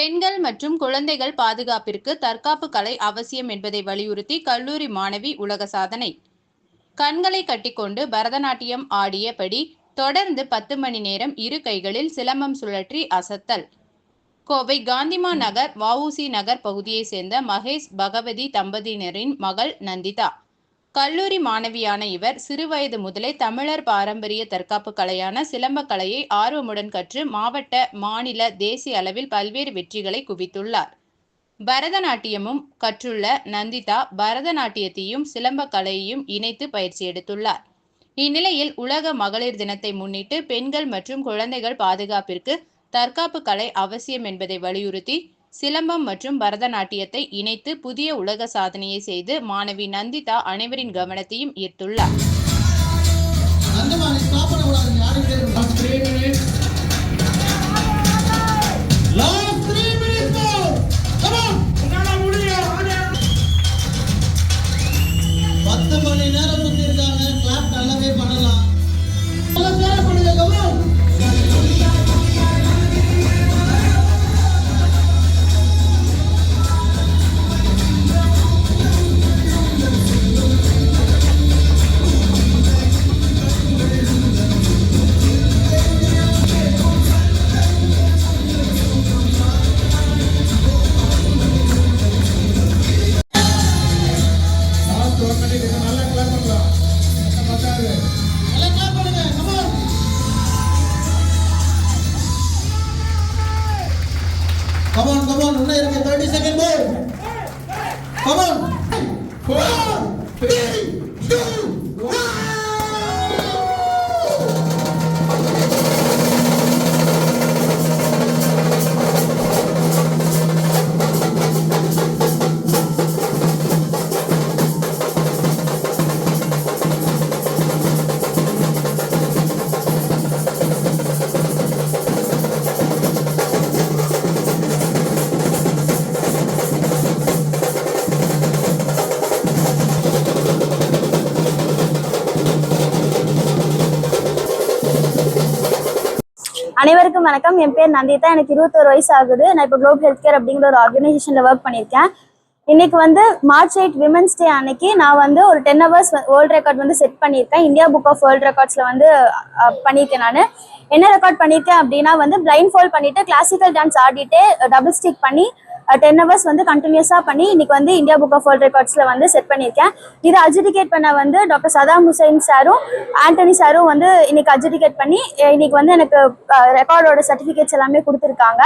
பெண்கள் மற்றும் குழந்தைகள் பாதுகாப்பிற்கு தற்காப்பு கலை அவசியம் என்பதை வலியுறுத்தி கல்லூரி மாணவி உலக சாதனை. கண்களை கட்டிக்கொண்டு பரதநாட்டியம் ஆடியபடி தொடர்ந்து பத்து மணி நேரம் இரு கைகளில் சிலம்பம் சுழற்றி அசத்தல். கோவை காந்திமா நகர் வவுசி நகர் பகுதியைச் சேர்ந்த மகேஷ் பகவதி தம்பதியினரின் மகள் நந்திதா. கல்லூரி மாணவியான இவர் சிறுவயது முதலே தமிழர் பாரம்பரிய தற்காப்பு கலையான சிலம்பக் கலையை ஆர்வமுடன் கற்று மாவட்ட மாநில தேசிய அளவில் பல்வேறு வெற்றிகளை குவித்துள்ளார். பரதநாட்டியமும் கற்றுள்ள நந்திதா பரதநாட்டியத்தையும் சிலம்பக் கலையையும் இணைத்து பயிற்சி எடுத்துள்ளார். இந்நிலையில் உலக மகளிர் தினத்தை முன்னிட்டு பெண்கள் மற்றும் குழந்தைகள் பாதுகாப்பிற்கு தற்காப்பு கலை அவசியம் என்பதை வலியுறுத்தி சிலம்பம் மற்றும் பரதநாட்டியத்தை இணைத்து புதிய உலக சாதனையை செய்து மாணவி நந்திதா அனைவரின் கவனத்தையும் ஈர்த்துள்ளார். வந்தாரு Come on, come on, இன்னும் இருக்கு 30 செகண்ட் போர் Come on. 4 3 2 அனைவருக்கும் வணக்கம். என் பேர் நந்திதா. எனக்கு இருபத்தோரு வயசு ஆகுது நான் இப்போ குளோப் ஹெல்த் கேர் அப்படிங்கிற ஒரு ஆர்கனைசேஷனில் ஒர்க் பண்ணியிருக்கேன். இன்னைக்கு வந்து மார்ச் எயிட் விமன்ஸ் டே அன்னைக்கு நான் வந்து ஒரு டென் ஹவர்ஸ் வேர்ல்ட் ரெக்கார்ட் வந்து செட் பண்ணியிருக்கேன். இந்தியா புக் ஆஃப் வேர்ல்ட் ரெக்கார்ட்ஸில் வந்து பண்ணியிருக்கேன் நான். என்ன ரெக்கார்ட் பண்ணியிருக்கேன் அப்படின்னா வந்து பிளைண்ட் ஃபால் பண்ணிட்டு கிளாசிக்கல் டான்ஸ் ஆடிட்டு டபுள் ஸ்டிக் பண்ணி டென் ஹவர்ஸ் வந்து கண்டினியூஸாக பண்ணி இன்னைக்கு வந்து இந்தியா புக் ஆஃப் வேர்ல்ட் ரெக்கார்ட்ஸில் வந்து செட் பண்ணியிருக்கேன். இதை அஜுடிகேட் பண்ண வந்து டாக்டர் சதாம் ஹுசைன் சாரும் ஆண்டனி சாரும் வந்து இன்னைக்கு அஜுடிகேட் பண்ணி இன்னைக்கு வந்து எனக்கு ரெக்கார்டோட சர்டிஃபிகேட்ஸ் எல்லாமே கொடுத்துருக்காங்க.